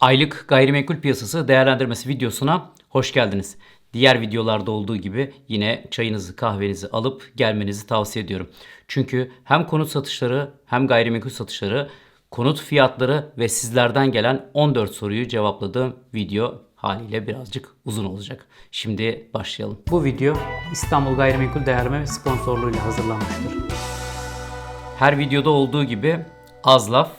Aylık gayrimenkul piyasası değerlendirmesi videosuna hoş geldiniz. Diğer videolarda olduğu gibi yine çayınızı kahvenizi alıp gelmenizi tavsiye ediyorum. Çünkü hem konut satışları hem gayrimenkul satışları, konut fiyatları ve sizlerden gelen 14 soruyu cevapladığım video haliyle birazcık uzun olacak. Şimdi başlayalım. Bu video İstanbul Gayrimenkul Değerleme sponsorluğuyla hazırlanmıştır. Her videoda olduğu gibi az laf,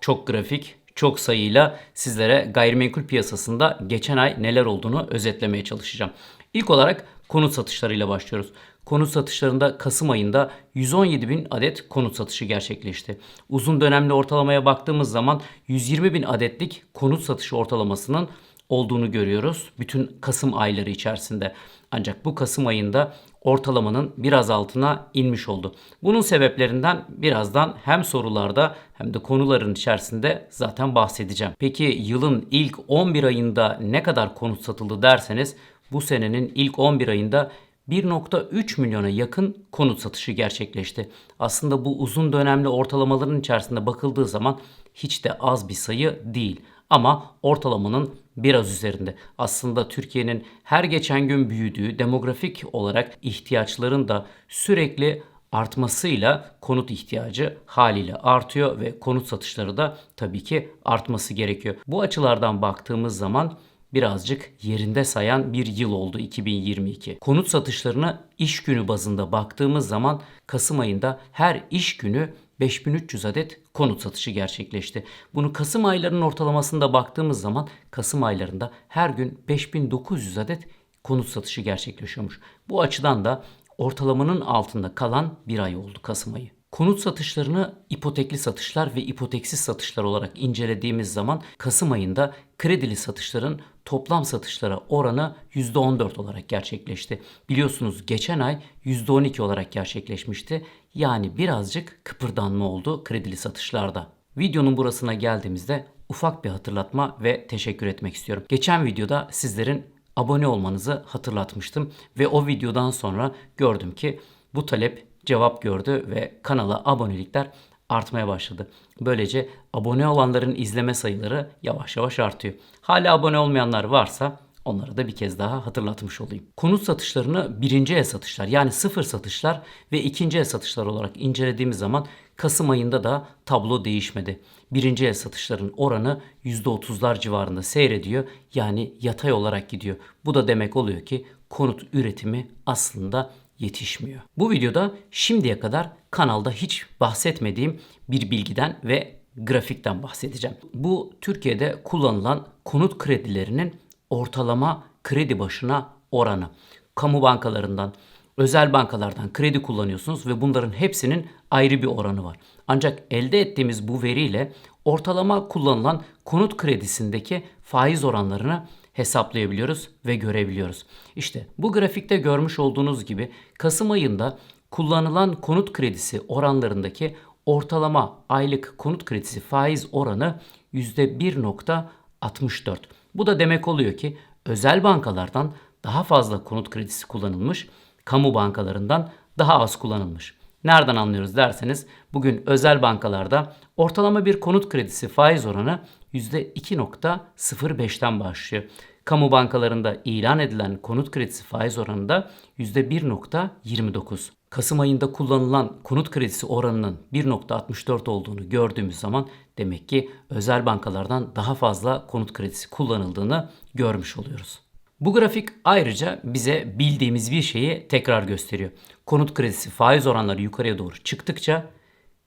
çok grafik, çok sayıyla sizlere gayrimenkul piyasasında geçen ay neler olduğunu özetlemeye çalışacağım. İlk olarak konut satışlarıyla başlıyoruz. Konut satışlarında Kasım ayında 117 bin adet konut satışı gerçekleşti. Uzun dönemli ortalamaya baktığımız zaman 120 bin adetlik konut satışı ortalamasının olduğunu görüyoruz. Bütün Kasım ayları içerisinde. Ancak bu Kasım ayında ortalamanın biraz altına inmiş oldu. Bunun sebeplerinden birazdan hem sorularda hem de konuların içerisinde zaten bahsedeceğim. Peki yılın ilk 11 ayında ne kadar konut satıldı derseniz bu senenin ilk 11 ayında 1.3 milyona yakın konut satışı gerçekleşti. Aslında bu uzun dönemli ortalamaların içerisinde bakıldığı zaman hiç de az bir sayı değil. Ama ortalamanın biraz üzerinde. Aslında Türkiye'nin her geçen gün büyüdüğü demografik olarak ihtiyaçların da sürekli artmasıyla konut ihtiyacı haliyle artıyor ve konut satışları da tabii ki artması gerekiyor. Bu açılardan baktığımız zaman birazcık yerinde sayan bir yıl oldu 2022. Konut satışlarına iş günü bazında baktığımız zaman Kasım ayında her iş günü 5300 adet konut satışı gerçekleşti. Bunu Kasım aylarının ortalamasında baktığımız zaman Kasım aylarında her gün 5900 adet konut satışı gerçekleşiyormuş. Bu açıdan da ortalamanın altında kalan bir ay oldu Kasım ayı. Konut satışlarını ipotekli satışlar ve ipoteksiz satışlar olarak incelediğimiz zaman Kasım ayında kredili satışların toplam satışlara oranı %14 olarak gerçekleşti. Biliyorsunuz geçen ay %12 olarak gerçekleşmişti. Yani birazcık kıpırdanma oldu kredili satışlarda. Videonun burasına geldiğimizde ufak bir hatırlatma ve teşekkür etmek istiyorum. Geçen videoda sizlerin abone olmanızı hatırlatmıştım ve o videodan sonra gördüm ki bu talep cevap gördü ve kanala abonelikler artmaya başladı. Böylece abone olanların izleme sayıları yavaş yavaş artıyor. Hala abone olmayanlar varsa onlara da bir kez daha hatırlatmış olayım. Konut satışlarını birinci el satışlar yani sıfır satışlar ve ikinci el satışlar olarak incelediğimiz zaman Kasım ayında da tablo değişmedi. Birinci el satışların oranı %30'lar civarında seyrediyor. Yani yatay olarak gidiyor. Bu da demek oluyor ki konut üretimi aslında yetişmiyor. Bu videoda şimdiye kadar kanalda hiç bahsetmediğim bir bilgiden ve grafikten bahsedeceğim. Bu Türkiye'de kullanılan konut kredilerinin ortalama kredi başına oranı. Kamu bankalarından, özel bankalardan kredi kullanıyorsunuz ve bunların hepsinin ayrı bir oranı var. Ancak elde ettiğimiz bu veriyle ortalama kullanılan konut kredisindeki faiz oranlarını hesaplayabiliyoruz ve görebiliyoruz. İşte bu grafikte görmüş olduğunuz gibi Kasım ayında kullanılan konut kredisi oranlarındaki ortalama aylık konut kredisi faiz oranı %1.64. Bu da demek oluyor ki özel bankalardan daha fazla konut kredisi kullanılmış, kamu bankalarından daha az kullanılmış. Nereden anlıyoruz derseniz bugün özel bankalarda ortalama bir konut kredisi faiz oranı %2.05'ten başlıyor. Kamu bankalarında ilan edilen konut kredisi faiz oranı da %1.29. Kasım ayında kullanılan konut kredisi oranının 1.64 olduğunu gördüğümüz zaman demek ki özel bankalardan daha fazla konut kredisi kullanıldığını görmüş oluyoruz. Bu grafik ayrıca bize bildiğimiz bir şeyi tekrar gösteriyor. Konut kredisi faiz oranları yukarıya doğru çıktıkça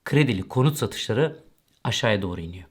kredili konut satışları aşağıya doğru iniyor.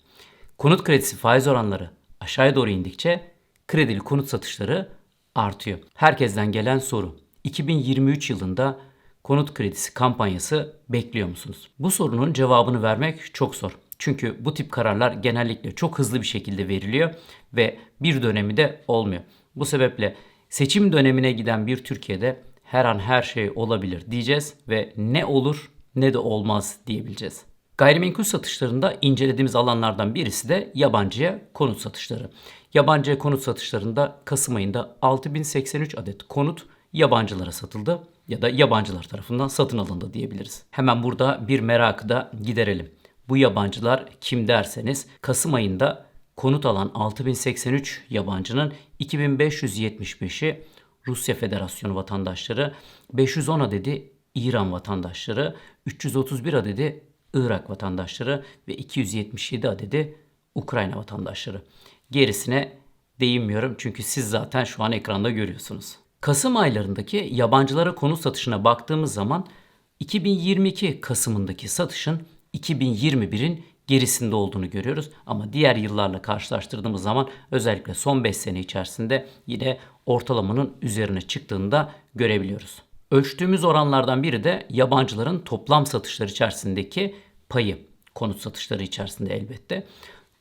Konut kredisi faiz oranları aşağıya doğru indikçe kredili konut satışları artıyor. Herkesten gelen soru. 2023 yılında konut kredisi kampanyası bekliyor musunuz? Bu sorunun cevabını vermek çok zor. Çünkü bu tip kararlar genellikle çok hızlı bir şekilde veriliyor ve bir dönemi de olmuyor. Bu sebeple seçim dönemine giden bir Türkiye'de her an her şey olabilir diyeceğiz ve ne olur ne de olmaz diyebileceğiz. Gayrimenkul satışlarında incelediğimiz alanlardan birisi de yabancıya konut satışları. Yabancıya konut satışlarında Kasım ayında 6083 adet konut yabancılara satıldı ya da yabancılar tarafından satın alındı diyebiliriz. Hemen burada bir merakı da giderelim. Bu yabancılar kim derseniz Kasım ayında konut alan 6083 yabancının 2575'i Rusya Federasyonu vatandaşları, 510 adedi İran vatandaşları, 331 adedi Irak vatandaşları ve 277 adedi Ukrayna vatandaşları. Gerisine değinmiyorum çünkü siz zaten şu an ekranda görüyorsunuz. Kasım aylarındaki yabancılara konut satışına baktığımız zaman 2022 Kasım'ındaki satışın 2021'in gerisinde olduğunu görüyoruz. Ama diğer yıllarla karşılaştırdığımız zaman özellikle son 5 sene içerisinde yine ortalamanın üzerine çıktığını da görebiliyoruz. Ölçtüğümüz oranlardan biri de yabancıların toplam satışlar içerisindeki payı. Konut satışları içerisinde elbette.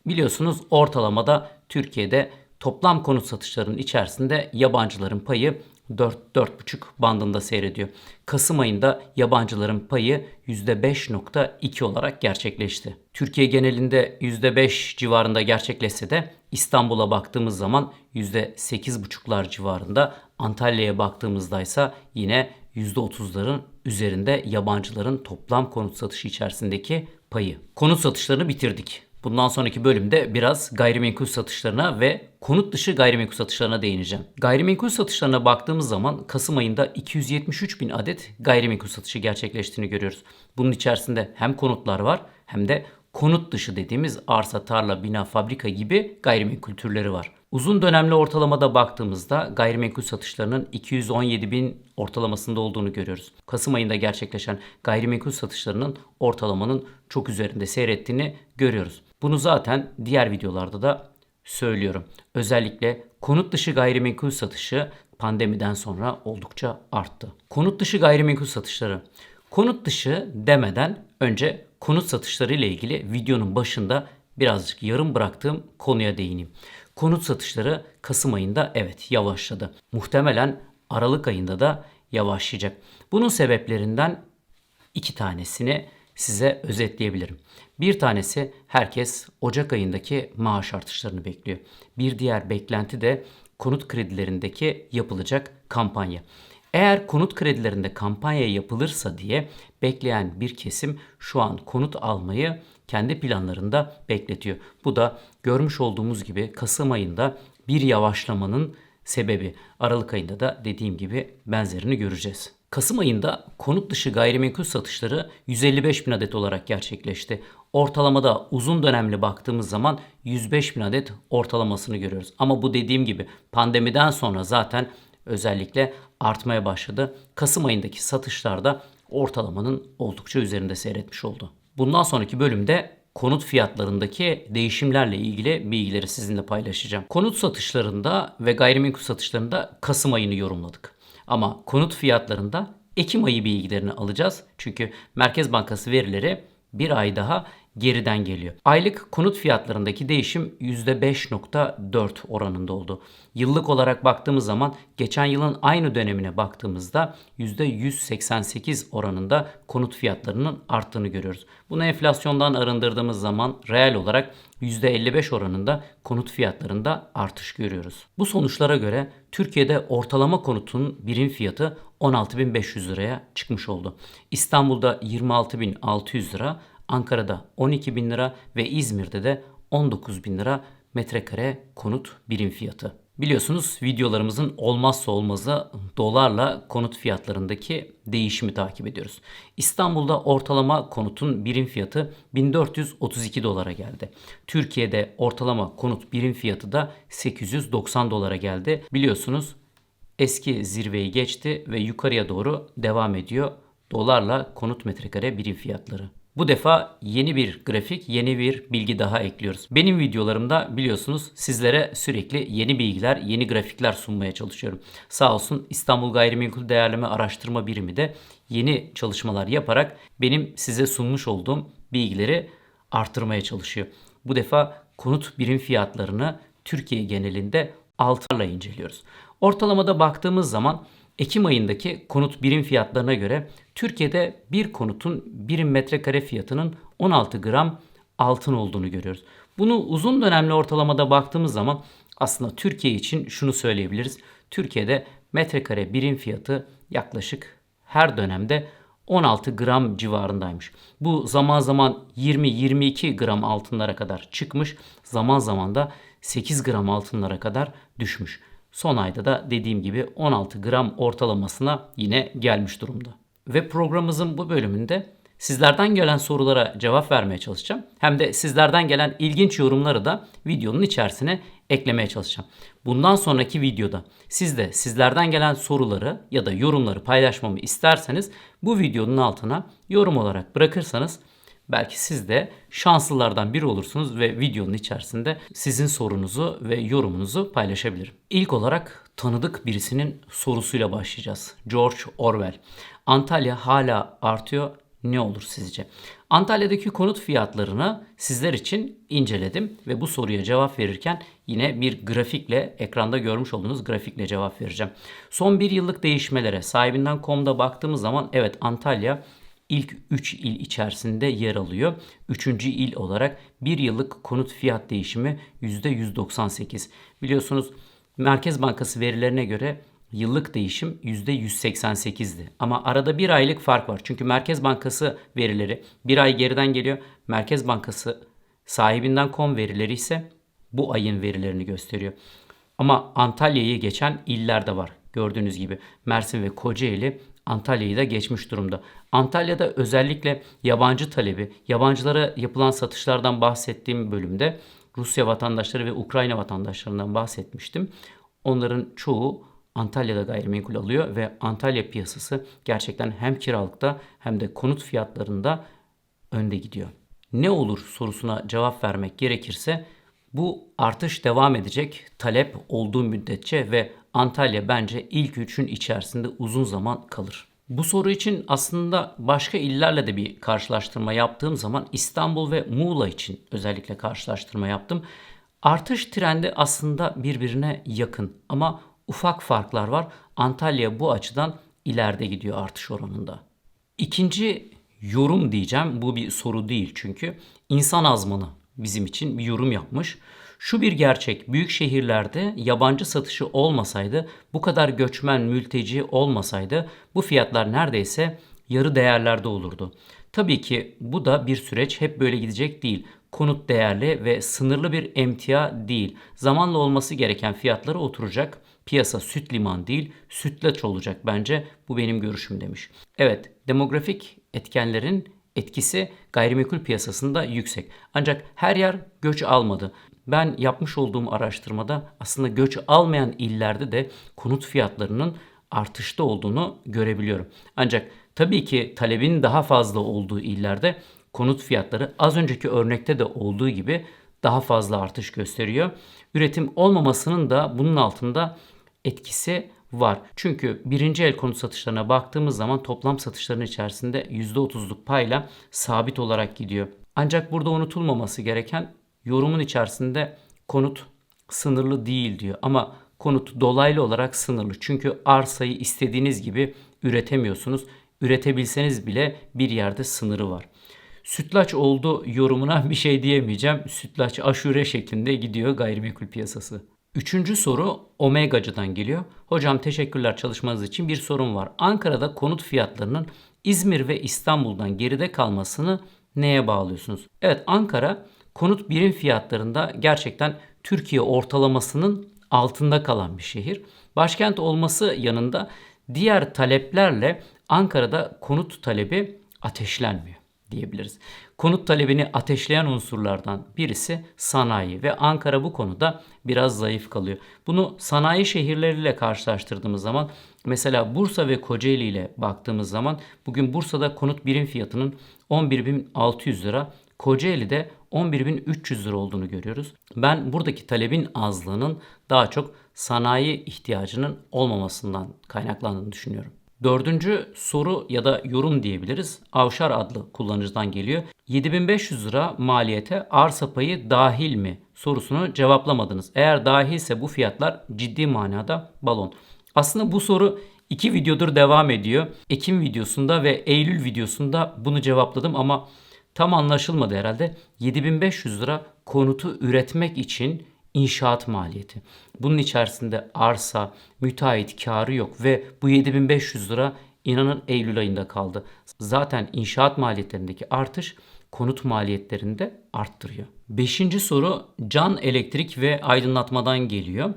Biliyorsunuz ortalamada Türkiye'de toplam konut satışlarının içerisinde yabancıların payı 4-4,5 bandında seyrediyor. Kasım ayında yabancıların payı %5.2 olarak gerçekleşti. Türkiye genelinde %5 civarında gerçekleşse de İstanbul'a baktığımız zaman %8.5'lar civarında, Antalya'ya baktığımızda ise yine %30'ların üzerinde yabancıların toplam konut satışı içerisindeki payı. Konut satışlarını bitirdik. Bundan sonraki bölümde biraz gayrimenkul satışlarına ve konut dışı gayrimenkul satışlarına değineceğim. Gayrimenkul satışlarına baktığımız zaman Kasım ayında 273 bin adet gayrimenkul satışı gerçekleştiğini görüyoruz. Bunun içerisinde hem konutlar var hem de konut dışı dediğimiz arsa, tarla, bina, fabrika gibi gayrimenkul türleri var. Uzun dönemli ortalamada baktığımızda gayrimenkul satışlarının 217 bin ortalamasında olduğunu görüyoruz. Kasım ayında gerçekleşen gayrimenkul satışlarının ortalamanın çok üzerinde seyrettiğini görüyoruz. Bunu zaten diğer videolarda da söylüyorum. Özellikle konut dışı gayrimenkul satışı pandemiden sonra oldukça arttı. Konut dışı gayrimenkul satışları. Konut dışı demeden önce konut satışları ile ilgili videonun başında birazcık yarım bıraktığım konuya değineyim. Konut satışları Kasım ayında evet yavaşladı. Muhtemelen Aralık ayında da yavaşlayacak. Bunun sebeplerinden iki tanesini size özetleyebilirim. Bir tanesi herkes Ocak ayındaki maaş artışlarını bekliyor. Bir diğer beklenti de konut kredilerindeki yapılacak kampanya. Eğer konut kredilerinde kampanya yapılırsa diye bekleyen bir kesim şu an konut almayı kendi planlarında bekletiyor. Bu da görmüş olduğumuz gibi Kasım ayında bir yavaşlamanın sebebi. Aralık ayında da dediğim gibi benzerini göreceğiz. Kasım ayında konut dışı gayrimenkul satışları 155 bin adet olarak gerçekleşti. Ortalamada uzun dönemli baktığımız zaman 105 bin adet ortalamasını görüyoruz. Ama bu dediğim gibi pandemiden sonra zaten özellikle artmaya başladı. Kasım ayındaki satışlarda ortalamanın oldukça üzerinde seyretmiş oldu. Bundan sonraki bölümde konut fiyatlarındaki değişimlerle ilgili bilgileri sizinle paylaşacağım. Konut satışlarında ve gayrimenkul satışlarında Kasım ayını yorumladık. Ama konut fiyatlarında Ekim ayı bilgilerini alacağız. Çünkü Merkez Bankası verileri bir ay daha geriden geliyor. Aylık konut fiyatlarındaki değişim %5.4 oranında oldu. Yıllık olarak baktığımız zaman geçen yılın aynı dönemine baktığımızda %188 oranında konut fiyatlarının arttığını görüyoruz. Bunu enflasyondan arındırdığımız zaman reel olarak %55 oranında konut fiyatlarında artış görüyoruz. Bu sonuçlara göre Türkiye'de ortalama konutun birim fiyatı 16.500 liraya çıkmış oldu. İstanbul'da 26.600 lira, Ankara'da 12 bin lira ve İzmir'de de 19 bin lira metrekare konut birim fiyatı. Biliyorsunuz videolarımızın olmazsa olmazı dolarla konut fiyatlarındaki değişimi takip ediyoruz. İstanbul'da ortalama konutun birim fiyatı 1432 dolara geldi. Türkiye'de ortalama konut birim fiyatı da 890 dolara geldi. Biliyorsunuz eski zirveyi geçti ve yukarıya doğru devam ediyor dolarla konut metrekare birim fiyatları. Bu defa yeni bir grafik, yeni bir bilgi daha ekliyoruz. Benim videolarımda biliyorsunuz sizlere sürekli yeni bilgiler, yeni grafikler sunmaya çalışıyorum. Sağ olsun İstanbul Gayrimenkul Değerleme Araştırma Birimi de yeni çalışmalar yaparak benim size sunmuş olduğum bilgileri artırmaya çalışıyor. Bu defa konut birim fiyatlarını Türkiye genelinde altlarla inceliyoruz. Ortalamada baktığımız zaman Ekim ayındaki konut birim fiyatlarına göre Türkiye'de bir konutun birim metrekare fiyatının 16 gram altın olduğunu görüyoruz. Bunu uzun dönemli ortalamada baktığımız zaman aslında Türkiye için şunu söyleyebiliriz. Türkiye'de metrekare birim fiyatı yaklaşık her dönemde 16 gram civarındaymış. Bu zaman zaman 20-22 gram altınlara kadar çıkmış. Zaman zaman da 8 gram altınlara kadar düşmüş. Son ayda da dediğim gibi 16 gram ortalamasına yine gelmiş durumda. Ve programımızın bu bölümünde sizlerden gelen sorulara cevap vermeye çalışacağım. Hem de sizlerden gelen ilginç yorumları da videonun içerisine eklemeye çalışacağım. Bundan sonraki videoda siz de sizlerden gelen soruları ya da yorumları paylaşmamı isterseniz bu videonun altına yorum olarak bırakırsanız belki siz de şanslılardan biri olursunuz ve videonun içerisinde sizin sorunuzu ve yorumunuzu paylaşabilirim. İlk olarak tanıdık birisinin sorusuyla başlayacağız. George Orwell. Antalya hala artıyor ne olur sizce? Antalya'daki konut fiyatlarını sizler için inceledim ve bu soruya cevap verirken yine bir grafikle ekranda görmüş olduğunuz grafikle cevap vereceğim. Son bir yıllık değişmelere sahibinden.com'da baktığımız zaman evet Antalya ilk 3 il içerisinde yer alıyor. 3. il olarak bir yıllık konut fiyat değişimi %198. Biliyorsunuz Merkez Bankası verilerine göre yıllık değişim %188'di. Ama arada bir aylık fark var. Çünkü Merkez Bankası verileri bir ay geriden geliyor. Merkez Bankası sahibinden kom verileri ise bu ayın verilerini gösteriyor. Ama Antalya'yı geçen iller de var. Gördüğünüz gibi Mersin ve Kocaeli Antalya'yı da geçmiş durumda. Antalya'da özellikle yabancı talebi, yabancılara yapılan satışlardan bahsettiğim bölümde Rusya vatandaşları ve Ukrayna vatandaşlarından bahsetmiştim. Onların çoğu Antalya'da gayrimenkul alıyor ve Antalya piyasası gerçekten hem kiralıkta hem de konut fiyatlarında önde gidiyor. Ne olur sorusuna cevap vermek gerekirse bu artış devam edecek talep olduğu müddetçe ve Antalya bence ilk üçün içerisinde uzun zaman kalır. Bu soru için aslında başka illerle de bir karşılaştırma yaptığım zaman İstanbul ve Muğla için özellikle karşılaştırma yaptım. Artış trendi aslında birbirine yakın ama ufak farklar var. Antalya bu açıdan ileride gidiyor artış oranında. İkinci yorum diyeceğim. Bu bir soru değil çünkü. insan azmanı bizim için bir yorum yapmış. Şu bir gerçek, büyük şehirlerde yabancı satışı olmasaydı, bu kadar göçmen, mülteci olmasaydı bu fiyatlar neredeyse yarı değerlerde olurdu. Tabii ki bu da bir süreç hep böyle gidecek değil. Konut değerli ve sınırlı bir emtia değil. Zamanla olması gereken fiyatları oturacak. Piyasa süt liman değil, sütlaç olacak bence. Bu benim görüşüm demiş. Evet, demografik etkenlerin etkisi gayrimenkul piyasasında yüksek. Ancak her yer göç almadı. Ben yapmış olduğum araştırmada aslında göç almayan illerde de konut fiyatlarının artışta olduğunu görebiliyorum. Ancak tabii ki talebin daha fazla olduğu illerde konut fiyatları az önceki örnekte de olduğu gibi daha fazla artış gösteriyor. Üretim olmamasının da bunun altında etkisi var. Çünkü birinci el konut satışlarına baktığımız zaman toplam satışların içerisinde %30'luk payla sabit olarak gidiyor. Ancak burada unutulmaması gereken yorumun içerisinde konut sınırlı değil diyor. Ama konut dolaylı olarak sınırlı. Çünkü arsayı istediğiniz gibi üretemiyorsunuz. Üretebilseniz bile bir yerde sınırı var. Sütlaç oldu yorumuna bir şey diyemeyeceğim. Sütlaç aşure şeklinde gidiyor gayrimenkul piyasası. Üçüncü soru Omegacı'dan geliyor. Hocam teşekkürler çalışmanız için bir sorun var. Ankara'da konut fiyatlarının İzmir ve İstanbul'dan geride kalmasını neye bağlıyorsunuz? Evet Ankara konut birim fiyatlarında gerçekten Türkiye ortalamasının altında kalan bir şehir. Başkent olması yanında diğer taleplerle Ankara'da konut talebi ateşlenmiyor diyebiliriz. Konut talebini ateşleyen unsurlardan birisi sanayi ve Ankara bu konuda biraz zayıf kalıyor. Bunu sanayi şehirleriyle karşılaştırdığımız zaman mesela Bursa ve Kocaeli ile baktığımız zaman bugün Bursa'da konut birim fiyatının 11.600 lira, Kocaeli'de 11.300 lira olduğunu görüyoruz. Ben buradaki talebin azlığının daha çok sanayi ihtiyacının olmamasından kaynaklandığını düşünüyorum. Dördüncü soru ya da yorum diyebiliriz. Avşar adlı kullanıcıdan geliyor. 7500 lira maliyete arsa payı dahil mi sorusunu cevaplamadınız. Eğer dahilse bu fiyatlar ciddi manada balon. Aslında bu soru iki videodur devam ediyor. Ekim videosunda ve Eylül videosunda bunu cevapladım ama tam anlaşılmadı herhalde. 7500 lira konutu üretmek için inşaat maliyeti. Bunun içerisinde arsa, müteahhit karı yok ve bu 7500 lira inanın Eylül ayında kaldı. Zaten inşaat maliyetlerindeki artış konut maliyetlerini de arttırıyor. Beşinci soru can elektrik ve aydınlatmadan geliyor.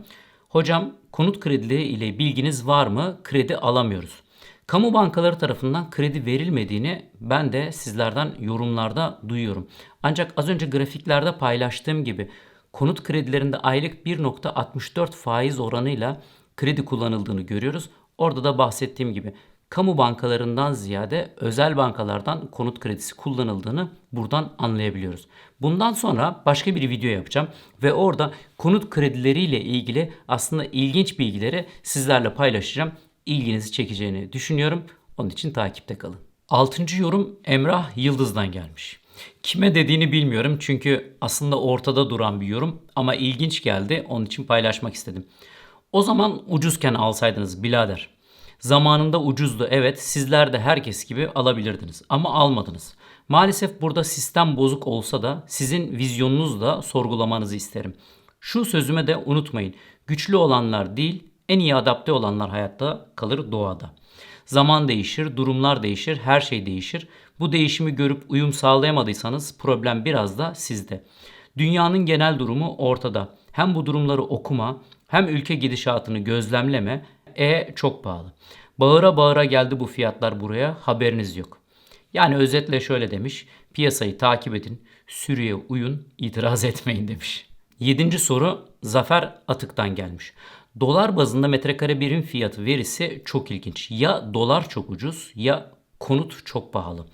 Hocam konut kredileri ile bilginiz var mı? Kredi alamıyoruz. Kamu bankaları tarafından kredi verilmediğini ben de sizlerden yorumlarda duyuyorum. Ancak az önce grafiklerde paylaştığım gibi konut kredilerinde aylık 1.64 faiz oranıyla kredi kullanıldığını görüyoruz. Orada da bahsettiğim gibi kamu bankalarından ziyade özel bankalardan konut kredisi kullanıldığını buradan anlayabiliyoruz. Bundan sonra başka bir video yapacağım ve orada konut kredileriyle ilgili aslında ilginç bilgileri sizlerle paylaşacağım. İlginizi çekeceğini düşünüyorum. Onun için takipte kalın. Altıncı yorum Emrah Yıldız'dan gelmiş. Kime dediğini bilmiyorum çünkü aslında ortada duran bir yorum ama ilginç geldi. Onun için paylaşmak istedim. O zaman ucuzken alsaydınız birader. Zamanında ucuzdu evet sizler de herkes gibi alabilirdiniz ama almadınız. Maalesef burada sistem bozuk olsa da sizin vizyonunuzla da sorgulamanızı isterim. Şu sözüme de unutmayın. Güçlü olanlar değil en iyi adapte olanlar hayatta kalır doğada. Zaman değişir, durumlar değişir, her şey değişir. Bu değişimi görüp uyum sağlayamadıysanız problem biraz da sizde. Dünyanın genel durumu ortada. Hem bu durumları okuma, hem ülke gidişatını gözlemleme, e çok pahalı. Bağıra bağıra geldi bu fiyatlar buraya, haberiniz yok. Yani özetle şöyle demiş, piyasayı takip edin, sürüye uyun, itiraz etmeyin demiş. Yedinci soru Zafer Atık'tan gelmiş. Dolar bazında metrekare birim fiyatı verisi çok ilginç. Ya dolar çok ucuz ya konut çok pahalı.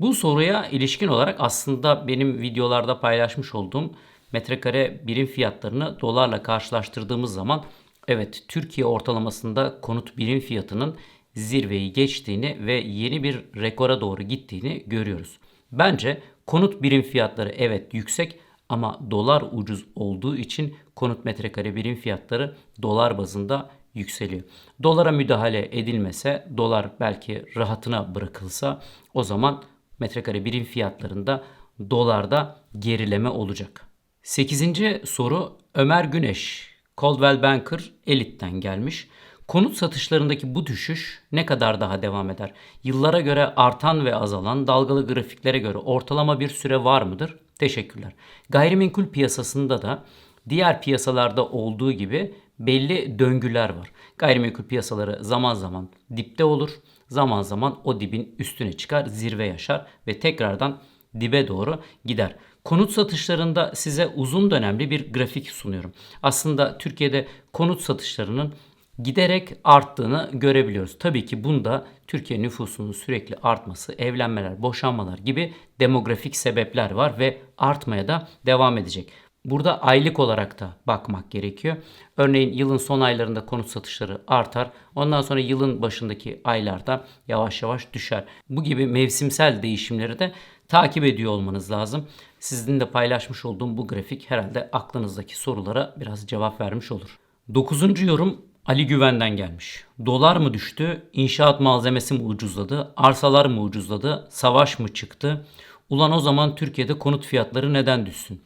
Bu soruya ilişkin olarak aslında benim videolarda paylaşmış olduğum metrekare birim fiyatlarını dolarla karşılaştırdığımız zaman evet Türkiye ortalamasında konut birim fiyatının zirveyi geçtiğini ve yeni bir rekora doğru gittiğini görüyoruz. Bence konut birim fiyatları evet yüksek ama dolar ucuz olduğu için konut metrekare birim fiyatları dolar bazında yükseliyor. Dolara müdahale edilmese, dolar belki rahatına bırakılsa o zaman metrekare birim fiyatlarında dolarda gerileme olacak. Sekizinci soru Ömer Güneş, Coldwell Banker Elite'den gelmiş. Konut satışlarındaki bu düşüş ne kadar daha devam eder? Yıllara göre artan ve azalan dalgalı grafiklere göre ortalama bir süre var mıdır? Teşekkürler. Gayrimenkul piyasasında da diğer piyasalarda olduğu gibi belli döngüler var. Gayrimenkul piyasaları zaman zaman dipte olur, zaman zaman o dibin üstüne çıkar, zirve yaşar ve tekrardan dibe doğru gider. Konut satışlarında size uzun dönemli bir grafik sunuyorum. Aslında Türkiye'de konut satışlarının giderek arttığını görebiliyoruz. Tabii ki bunda Türkiye nüfusunun sürekli artması, evlenmeler, boşanmalar gibi demografik sebepler var ve artmaya da devam edecek. Burada aylık olarak da bakmak gerekiyor. Örneğin yılın son aylarında konut satışları artar. Ondan sonra yılın başındaki aylarda yavaş yavaş düşer. Bu gibi mevsimsel değişimleri de takip ediyor olmanız lazım. Sizin de paylaşmış olduğum bu grafik herhalde aklınızdaki sorulara biraz cevap vermiş olur. Dokuzuncu yorum Ali Güven'den gelmiş. Dolar mı düştü? İnşaat malzemesi mi ucuzladı? Arsalar mı ucuzladı? Savaş mı çıktı? Ulan o zaman Türkiye'de konut fiyatları neden düşsün?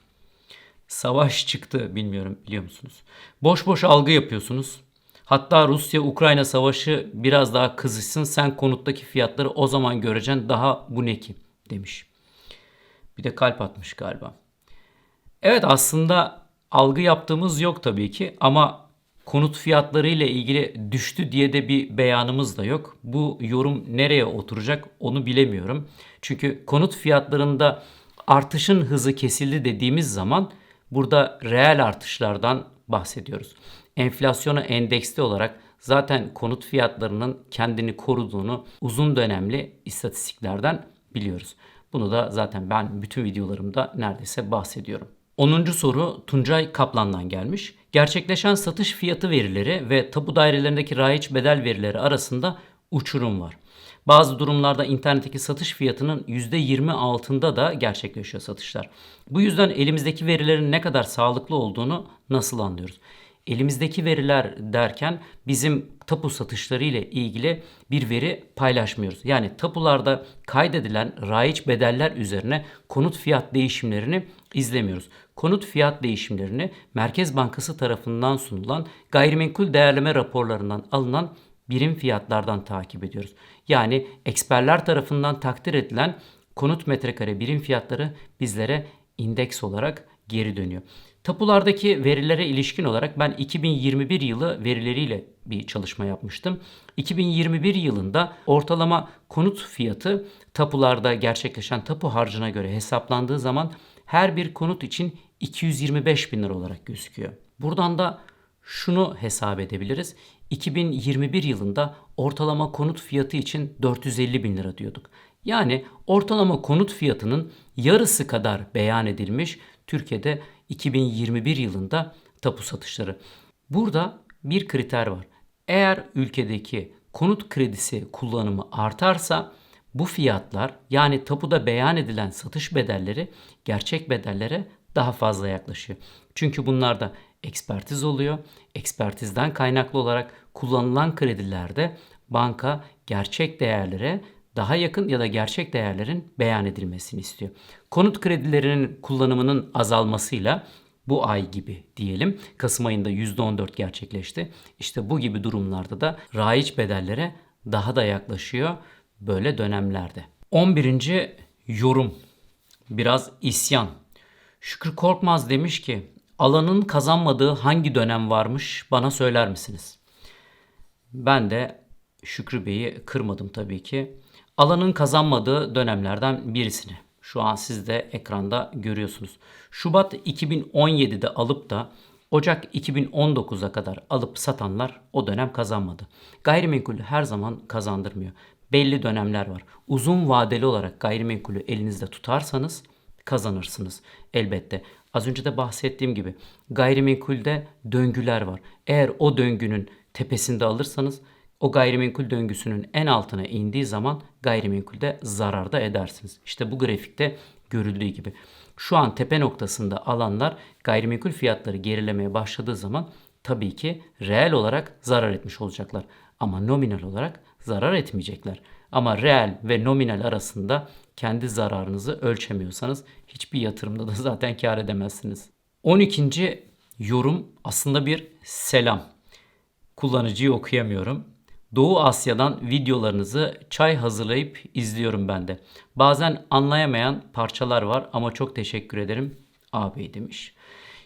Savaş çıktı bilmiyorum biliyor musunuz? Boş boş algı yapıyorsunuz. Hatta Rusya-Ukrayna savaşı biraz daha kızışsın sen konuttaki fiyatları o zaman göreceksin daha bu ne ki demiş. Bir de kalp atmış galiba. Evet aslında algı yaptığımız yok tabii ki ama konut fiyatları ile ilgili düştü diye de bir beyanımız da yok. Bu yorum nereye oturacak onu bilemiyorum. Çünkü konut fiyatlarında artışın hızı kesildi dediğimiz zaman burada reel artışlardan bahsediyoruz. Enflasyona endeksli olarak zaten konut fiyatlarının kendini koruduğunu uzun dönemli istatistiklerden biliyoruz. Bunu da zaten ben bütün videolarımda neredeyse bahsediyorum. 10. soru Tuncay Kaplan'dan gelmiş. Gerçekleşen satış fiyatı verileri ve tapu dairelerindeki raiç bedel verileri arasında uçurum var. Bazı durumlarda internetteki satış fiyatının %20 altında da gerçekleşiyor satışlar. Bu yüzden elimizdeki verilerin ne kadar sağlıklı olduğunu nasıl anlıyoruz? elimizdeki veriler derken bizim tapu satışları ile ilgili bir veri paylaşmıyoruz. Yani tapularda kaydedilen raiç bedeller üzerine konut fiyat değişimlerini izlemiyoruz. Konut fiyat değişimlerini Merkez Bankası tarafından sunulan gayrimenkul değerleme raporlarından alınan birim fiyatlardan takip ediyoruz. Yani eksperler tarafından takdir edilen konut metrekare birim fiyatları bizlere indeks olarak geri dönüyor. Tapulardaki verilere ilişkin olarak ben 2021 yılı verileriyle bir çalışma yapmıştım. 2021 yılında ortalama konut fiyatı tapularda gerçekleşen tapu harcına göre hesaplandığı zaman her bir konut için 225 bin lira olarak gözüküyor. Buradan da şunu hesap edebiliriz. 2021 yılında ortalama konut fiyatı için 450 bin lira diyorduk. Yani ortalama konut fiyatının yarısı kadar beyan edilmiş Türkiye'de 2021 yılında tapu satışları. Burada bir kriter var. Eğer ülkedeki konut kredisi kullanımı artarsa bu fiyatlar yani tapuda beyan edilen satış bedelleri gerçek bedellere daha fazla yaklaşıyor. Çünkü bunlarda ekspertiz oluyor. Ekspertizden kaynaklı olarak kullanılan kredilerde banka gerçek değerlere daha yakın ya da gerçek değerlerin beyan edilmesini istiyor. Konut kredilerinin kullanımının azalmasıyla bu ay gibi diyelim Kasım ayında %14 gerçekleşti. İşte bu gibi durumlarda da raiç bedellere daha da yaklaşıyor böyle dönemlerde. 11. yorum biraz isyan. Şükrü Korkmaz demiş ki alanın kazanmadığı hangi dönem varmış bana söyler misiniz? Ben de Şükrü Bey'i kırmadım tabii ki. Alanın kazanmadığı dönemlerden birisini. Şu an siz de ekranda görüyorsunuz. Şubat 2017'de alıp da Ocak 2019'a kadar alıp satanlar o dönem kazanmadı. Gayrimenkulü her zaman kazandırmıyor. Belli dönemler var. Uzun vadeli olarak gayrimenkulü elinizde tutarsanız kazanırsınız elbette. Az önce de bahsettiğim gibi gayrimenkulde döngüler var. Eğer o döngünün tepesinde alırsanız o gayrimenkul döngüsünün en altına indiği zaman gayrimenkulde zararda edersiniz. İşte bu grafikte görüldüğü gibi. Şu an tepe noktasında alanlar gayrimenkul fiyatları gerilemeye başladığı zaman tabii ki reel olarak zarar etmiş olacaklar. Ama nominal olarak zarar etmeyecekler. Ama reel ve nominal arasında kendi zararınızı ölçemiyorsanız hiçbir yatırımda da zaten kar edemezsiniz. 12. yorum aslında bir selam. Kullanıcıyı okuyamıyorum. Doğu Asya'dan videolarınızı çay hazırlayıp izliyorum ben de. Bazen anlayamayan parçalar var ama çok teşekkür ederim abi demiş.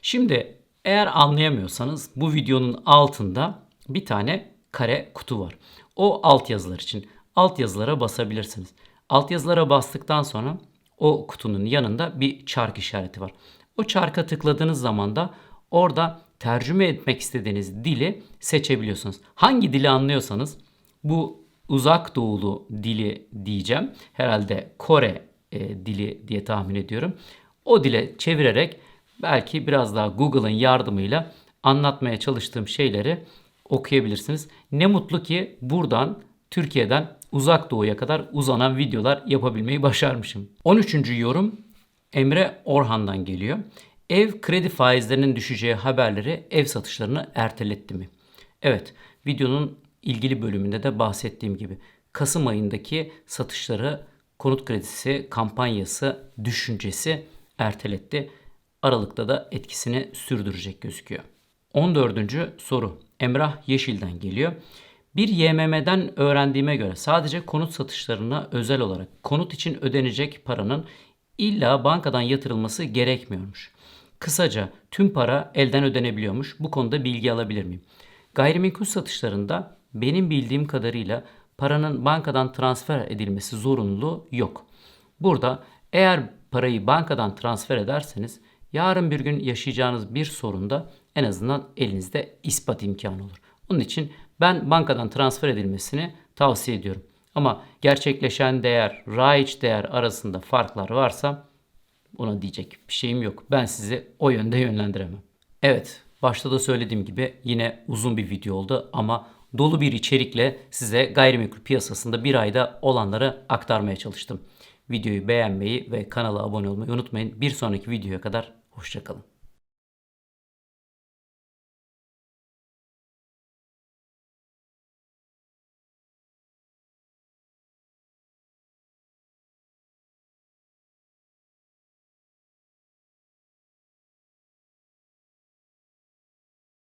Şimdi eğer anlayamıyorsanız bu videonun altında bir tane kare kutu var. O alt yazılar için alt yazılara basabilirsiniz. Alt yazılara bastıktan sonra o kutunun yanında bir çark işareti var. O çarka tıkladığınız zaman da orada tercüme etmek istediğiniz dili seçebiliyorsunuz. Hangi dili anlıyorsanız bu uzak doğulu dili diyeceğim. Herhalde Kore e, dili diye tahmin ediyorum. O dile çevirerek belki biraz daha Google'ın yardımıyla anlatmaya çalıştığım şeyleri okuyabilirsiniz. Ne mutlu ki buradan Türkiye'den uzak doğuya kadar uzanan videolar yapabilmeyi başarmışım. 13. yorum Emre Orhan'dan geliyor. Ev kredi faizlerinin düşeceği haberleri ev satışlarını erteletti mi? Evet, videonun ilgili bölümünde de bahsettiğim gibi Kasım ayındaki satışları konut kredisi kampanyası düşüncesi erteletti. Aralıkta da etkisini sürdürecek gözüküyor. 14. soru Emrah Yeşil'den geliyor. Bir YMM'den öğrendiğime göre sadece konut satışlarına özel olarak konut için ödenecek paranın illa bankadan yatırılması gerekmiyormuş. Kısaca tüm para elden ödenebiliyormuş. Bu konuda bilgi alabilir miyim? Gayrimenkul satışlarında benim bildiğim kadarıyla paranın bankadan transfer edilmesi zorunluluğu yok. Burada eğer parayı bankadan transfer ederseniz yarın bir gün yaşayacağınız bir sorunda en azından elinizde ispat imkanı olur. Onun için ben bankadan transfer edilmesini tavsiye ediyorum. Ama gerçekleşen değer, raiç değer arasında farklar varsa ona diyecek bir şeyim yok. Ben sizi o yönde yönlendiremem. Evet, başta da söylediğim gibi yine uzun bir video oldu ama dolu bir içerikle size gayrimenkul piyasasında bir ayda olanları aktarmaya çalıştım. Videoyu beğenmeyi ve kanala abone olmayı unutmayın. Bir sonraki videoya kadar hoşçakalın.